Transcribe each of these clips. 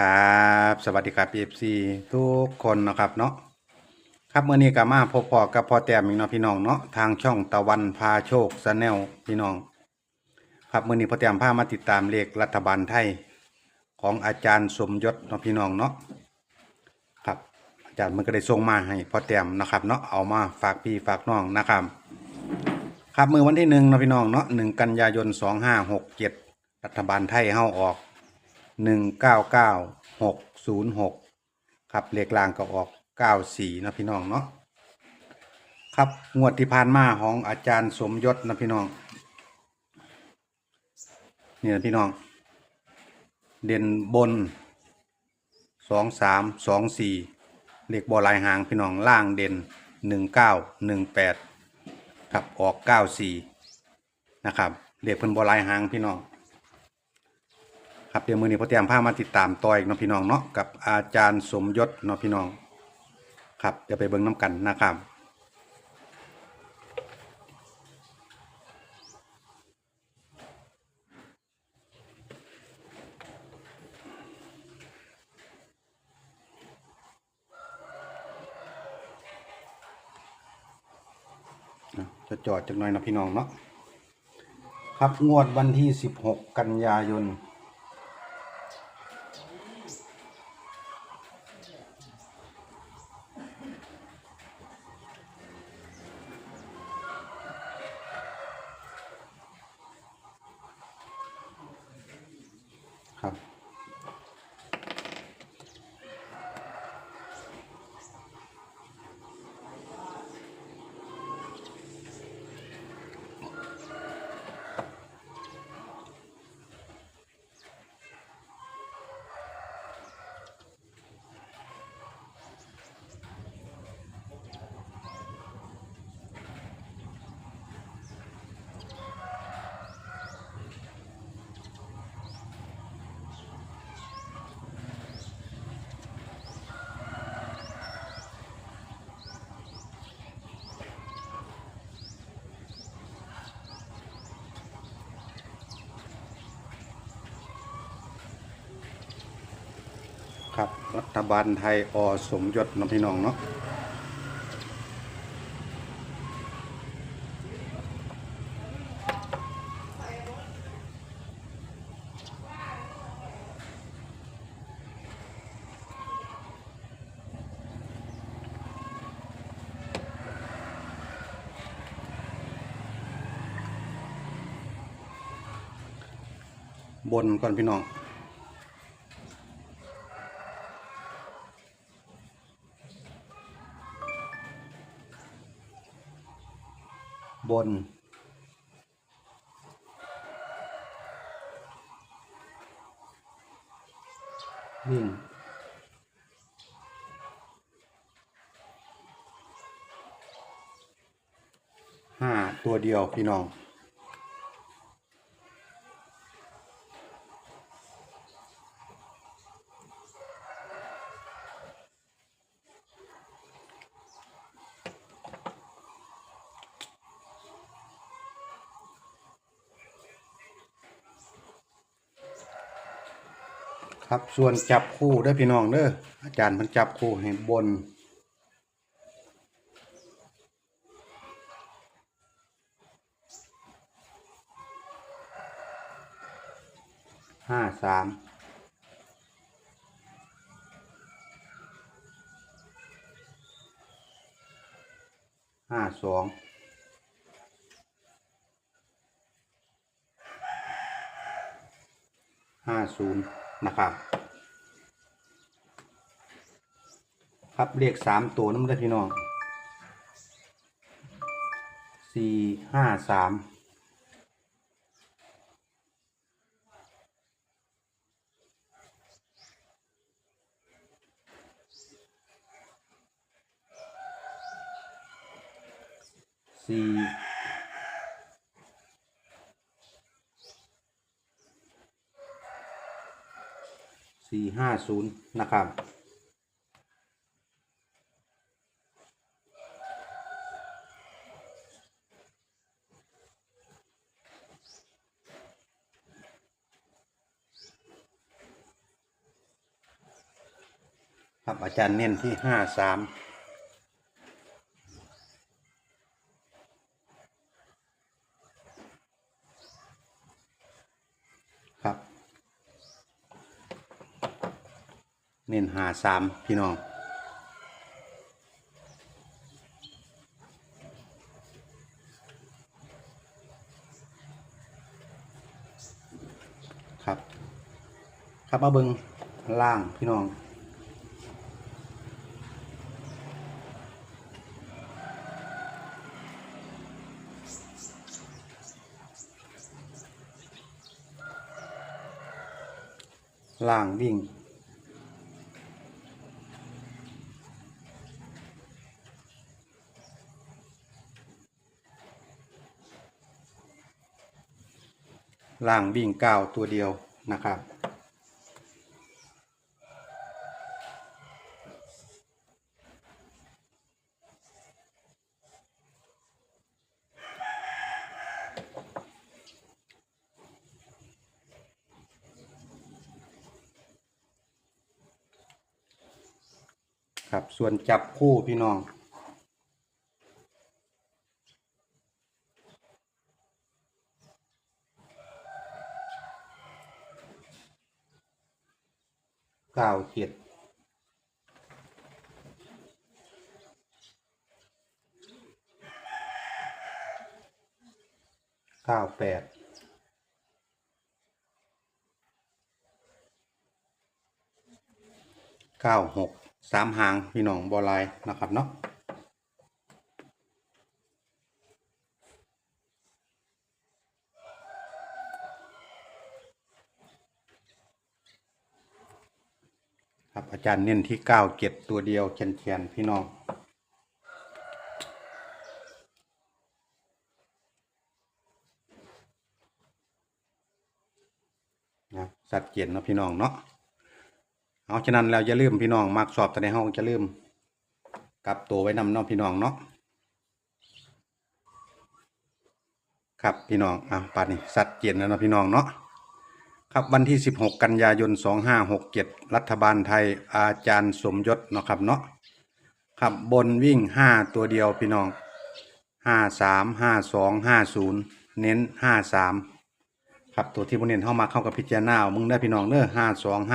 ครับสวัสดีครับ PFC ทุกคนนะครับเนาะครับเมื่อนี้ก็มาพบพอกับพอแต้มอีกเนาะพี่น้องเนาะทางช่องตะวันพาโชคชาแนลพี่น้อง ครับเมื่อนี้พอแต้มพามาติดตามเลขรัฐบาลไทย ของอาจารย์สมยศเนาะพี่น้องเนาะครับอาจารย์มันก็ได้ส่งมาให้พอแต้มนะครับเนาะเอามาฝากพี่ฝากน้องนะครับ ครับมือวันที่หนึ่งเนาะพี่น้องเนาะหนึ่งกันยายนสองห้าหกเจ็ดรัฐบาลไทยเฮาออก หนึ่งเก้าเก้าหกศูนย์หกครับเลขล่างก็ออกเก้าสี่นะพี่น้องเนาะครับงวดที่ผ่านมาของอาจารย์สมยศนะพี่น้องนี่นะพี่น้อง เด่นบนสองสามสองสี่เลขบอลายหางพี่น้องล่างเด่นหนึ่งเก้าหนึ่งแปดครับออก 94นะครับเรียกเพิ่นบอลายหางพี่น้อง ครับเดี๋ยวมือนี้พอเตรียมผ้ามาติดตามต่ออีกเนาะพี่น้องเนาะกับอาจารย์สมยศเนาะพี่น้อง ครับเดี๋ยวไปเบิ่งน้ำกันนะครับจะจอดจักหน่อยนะพี่น้องเนาะครับงวดวันที่ 16 กันยายน ครับ ค รัฐบาลไทยอสมยศเนาะพี่น้องเนาะบนก่อนพี่น้อง น วิ่งห้าตัวเดียวพี่น้อง ครับส่วนจับคู่เด้พี่น้องเด้ออาจารย์มันจับคู่ให้บน ห้าสามห้าสองห้าศูนย์ นะครับ ครับเลขสามตัวน้ำได้อพี่น้องสี่ห้าสามสี่ สี่ห้าศูนย์นะครับ ครับอาจารย์เน้นที่ห้าสามครับ เน้นหาสามพี่น้องครับครับมาเบิงล่างพี่น้องล่างวิ่ง ล่างวิ่งเก้าตัวเดียวนะครับ ครับส่วนจับคู่พี่น้อง เก้าเจ็ดเก้าแปดเก้าหกสามหางพี่น้องบอลายนะครับเนาะ ครับอาจารย์เน้นที่เก้าเจ็ดตัวเดียวเชียนเชียนพี่น้องนะสัดเจนเนาะพี่น้องเนาะเอาฉะนั้นแล้วอย่าลืมพี่น้องมักสอบแต่ในห้องจะลืมกลับตัวไว้นำเนาะพี่น้องเนาะครับพี่น้องอะป่านนี้สัดเจนแล้วเนาะพี่น้องเนาะ ครับวันที่ 16 กันยายน 2567 รัฐบาลไทยอาจารย์สมยศเนาะครับเนาะครับบนวิ่ง 5 ตัวเดียวพี่น้อง 53 52 50 เน้น 53 ครับตัวที่พวกเน้นเข้ามาเข้ากับพิจารณาเอามึงได้พี่น้องเด้อ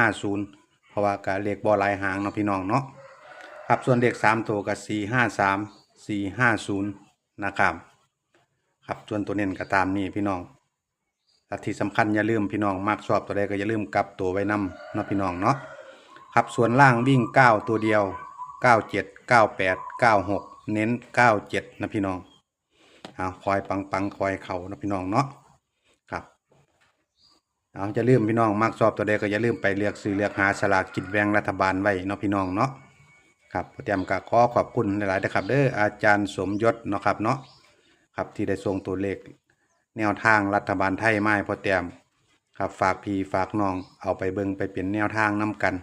5250 เพราะว่าการเลขบอลายหางเนาะพี่น้องเนาะครับส่วนเลข3ตัวกับ453 450 นะครับครับส่วนตัวเน้นก็ตามนี้พี่น้อง และที่สำคัญอย่าลืมพี่น้องมากชอบตัวใดก็อย่าลืมกลับตัวไว้นำเนาะพี่น้องเนาะครับส่วนล่างวิ่ง 9 ตัวเดียว 97 98 96 เน้น 97 นะพี่น้องเอาคอยปังปังคอยเข่านะพี่น้องเนาะครับเอาจะลืมพี่น้องมากชอบตัวใดก็อย่าลืมไปเลือกซื้อเลือกหาสลากกินแบ่งรัฐบาลไว้เนาะพี่น้องเนาะครับเตรียมกะขอขอบคุณหลายๆนะครับเด้ออาจารย์สมยศเนาะครับเนาะครับที่ได้ส่งตัวเลข แนวทางรัฐบาลไทยไมาให้พ่อแต้มครับฝากพี่ฝากน้องเอาไปเบิงไปเปลี่ยนแนวทางน้กัน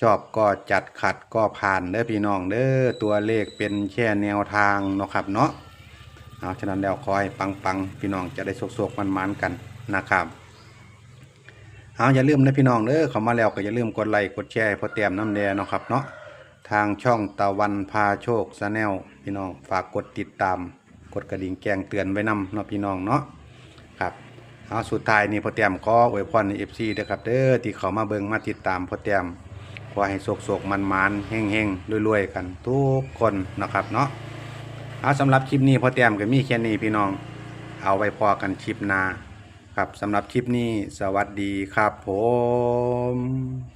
ชอบก็จัดขัดก็ผ่านเด้อพี่น้องเด้อตัวเลขเป็นแค่แนวทางเนาะครับเนาะเอาฉะนั้นแล้วคอยปังปังพี่น้องจะได้โศกๆมันๆกันนะครับเอาอย่าลืมนะพี่น้องเด้อเข้ามาแล้วก็อย่าลืมกดไลค์กดแชร์พอแต้มน้ำแดงเนาะครับเนาะทางช่องตะวันพาโชคชาแนลพี่น้องฝากกดติดตาม กดกระดิ่งแจ้งเตือนไว้นำเนาะพี่น้องเนาะครับเอาสุดท้ายนี่พ่อแต้มขออวยพรในเอฟซีเด้อครับเด้อที่เขามาเบิ่งมาติดตามพ่อแต้มขอให้โศกโศกมันมันเฮงเฮงรวยๆกันทุกคนนะครับเนาะเอาสำหรับคลิปนี้พ่อแต้มก็มีแค่นี้พี่น้อง เอาไว้พอกันคลิปหน้าครับสำหรับคลิปนี้สวัสดีครับผม